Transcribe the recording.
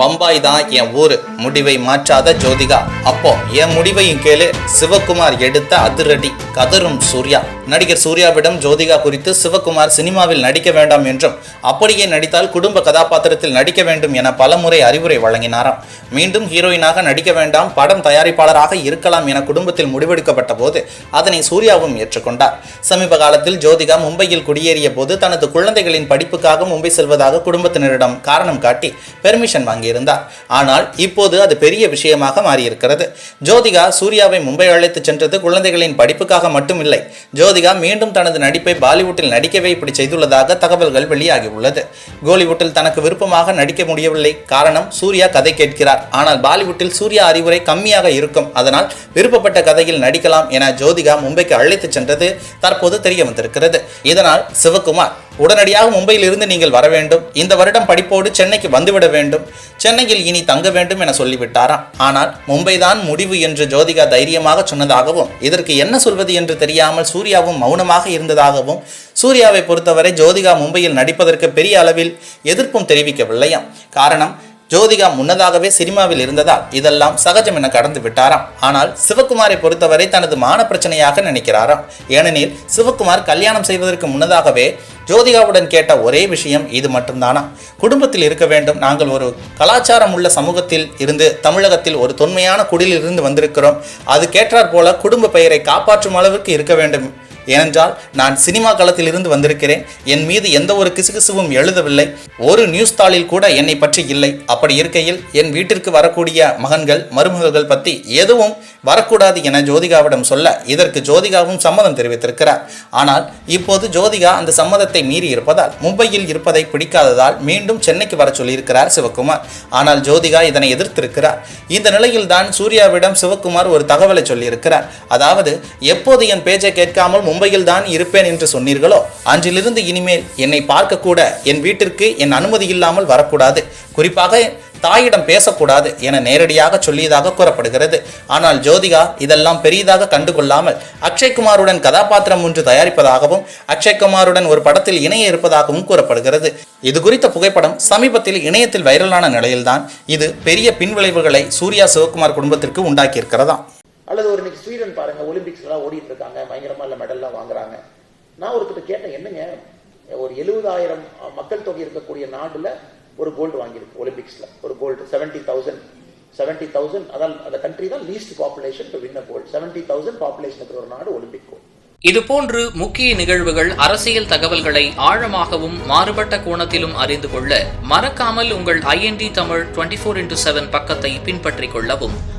பம்பாய் தான் என் ஊர். முடிவை மாற்றாத ஜோதிகா. அப்போ என் முடிவையும் கேளு. சிவகுமார் எடுத்த அதிரடி. கதரும் சூர்யா. நடிகர் சூர்யாவிடம் ஜோதிகா குறித்து சிவகுமார் சினிமாவில் நடிக்க வேண்டாம் என்றும் அப்படியே நடித்தால் குடும்ப கதாபாத்திரத்தில் நடிக்க வேண்டும் என பலமுறை அறிவுரை வழங்கினாராம். மீண்டும் ஹீரோயினாக நடிக்க வேண்டாம். படம் தயாரிப்பாளராக இருக்கலாம் என குடும்பத்தில் முடிவெடுக்கப்பட்ட போது அதனை சூர்யாவும் ஏற்றுக்கொண்டார். சமீப காலத்தில் ஜோதிகா மும்பையில் குடியேறிய போது தனது குழந்தைகளின் படிப்புக்காக மும்பை செல்வதாக குடும்பத்தினரிடம் காரணம் காட்டி பெர்மிஷன் வாங்கி வாங்கியிருந்தார் ஆனால் இப்போது அது பெரிய விஷயமாக மாறியிருக்கிறது. ஜோதிகா சூர்யாவை மும்பை அழைத்து சென்றது குழந்தைகளின் படிப்புக்காக மட்டுமில்லை. ஜோதிகா மீண்டும் தனது நடிப்பை பாலிவுட்டில் நடிக்கவே இப்படி செய்துள்ளதாக தகவல்கள் வெளியாகியுள்ளது. கோலிவுட்டில் தனக்கு விருப்பமாக நடிக்க முடியவில்லை. காரணம் சூர்யா கதை கேட்கிறார். ஆனால் பாலிவுட்டில் சூர்யா அறிவுரை கம்மியாக இருக்கும். அதனால் விருப்பப்பட்ட கதையில் நடிக்கலாம் என ஜோதிகா மும்பைக்கு அழைத்து சென்றது தற்போது தெரிய வந்திருக்கிறது. இதனால் சிவகுமார் உடனடியாக மும்பையில் இருந்து நீங்கள் வர வேண்டும். இந்த வருடம் படிப்போடு சென்னைக்கு வந்துவிட வேண்டும். சென்னையில் இனி தங்க வேண்டும் என சொல்லிவிட்டாராம். ஆனால் மும்பை தான் முடிவு என்று ஜோதிகா தைரியமாக சொன்னதாகவும் இதற்கு என்ன சொல்வது என்று தெரியாமல் சூர்யாவும் மௌனமாக இருந்ததாகவும் சூர்யாவை பொறுத்தவரை ஜோதிகா மும்பையில் நடிப்பதற்கு பெரிய அளவில் எதிர்ப்பும் தெரிவிக்கவில்லையாம். காரணம் ஜோதிகா முன்னதாகவே சினிமாவில் இருந்ததால் இதெல்லாம் சகஜம் என கடந்து விட்டாராம். ஆனால் சிவகுமாரை பொறுத்தவரை தனது மான பிரச்சனையாக நினைக்கிறாராம். ஏனெனில் சிவகுமார் கல்யாணம் செய்வதற்கு முன்னதாகவே ஜோதிகாவுடன் கேட்ட ஒரே விஷயம் இது மட்டும்தானா? குடும்பத்தில் இருக்க வேண்டும். நாங்கள் ஒரு கலாச்சாரம் உள்ள சமூகத்தில் இருந்து தமிழகத்தில் ஒரு தொன்மையான குடிலிருந்து வந்திருக்கிறோம். அது கேட்டார் போல குடும்ப பெயரை காப்பாற்றும் அளவுக்கு இருக்க வேண்டும். ஏனென்றால் நான் சினிமா களத்தில் இருந்து வந்திருக்கிறேன். என் மீது எந்த ஒரு கிசுகிசுவும் எழுதவில்லை. ஒரு நியூஸ் தாளில் கூட என்னை பற்றி இல்லை. அப்படி இருக்கையில் என் வீட்டிற்கு வரக்கூடிய மகன்கள் மருமகள்கள் பற்றி எதுவும் வரக்கூடாது என ஜோதிகாவிடம் சொல்ல இதற்கு ஜோதிகாவும் சம்மதம் தெரிவித்திருக்கிறார். ஆனால் இப்போது ஜோதிகா அந்த சம்மதத்தை மீறி இருப்பதால் மும்பையில் இருப்பதை பிடிக்காததால் மீண்டும் சென்னைக்கு வர சொல்லியிருக்கிறார் சிவகுமார். ஆனால் ஜோதிகா இதனை எதிர்த்திருக்கிறார். இந்த நிலையில் தான் சூர்யாவிடம் சிவகுமார் ஒரு தகவலை சொல்லியிருக்கிறார். அதாவது எப்போது என் பேச்சை கேட்காமல் மும்பையில் தான் இருப்பேன் என்று சொன்னீர்களோ? அன்றிலிருந்து இனிமேல் என்னை பார்க்க கூட என் வீட்டிற்கு என் அனுமதி இல்லாமல் வரக்கூடாது. குறிப்பாக தாயிடம் பேசக்கூடாது என நேரடியாக சொல்லியதாக கூறப்படுகிறது. ஆனால் ஜோதிகா இதெல்லாம் பெரியதாக கண்டுகொள்ளாமல் அக்ஷய்குமாருடன் கதாபாத்திரம் ஒன்று தயாரிப்பதாகவும் அக்ஷய்குமாருடன் ஒரு படத்தில் இணைய இருப்பதாகவும் கூறப்படுகிறது. இது குறித்த புகைப்படம் சமீபத்தில் இணையத்தில் வைரலான நிலையில்தான். இது பெரிய பின்விளைவுகளை சூர்யா சிவகுமார் குடும்பத்திற்கு உண்டாக்கியிருக்கிறதாம். அல்லது ஒரு இன்னைக்கு ஸ்வீடன் பாருங்க ஒலிம்பிக்ஸ்லாம் ஓடிட்டு இருக்காங்க பயங்கரமா இல்ல மெடல்லாம் வாங்குறாங்க. நான் ஒருத்தர் கேட்டேன் என்னங்க? ஒரு எழுபதாயிரம் மக்கள் தொகை இருக்கக்கூடிய நாடுல ஒரு கோல்டு வாங்கியிருக்கு ஒலிம்பிக்ஸ்ல ஒரு gold seventy thousand seventy thousand அதான் அந்த கண்ட்ரி தான் least population to win gold seventy thousand population இருக்கிற ஒரு நாடு ஒலிம்பிக் கோல்டு இதுபோன்று முக்கிய நிகழ்வுகள் அரசியல் தகவல்களை ஆழமாகவும் மாறுபட்ட கோணத்திலும் அறிந்து கொள்ள மறக்காமல் உங்கள் INT Tamil twenty four into seven பக்கத்தை பின்பற்றிக் கொள்ளவும்.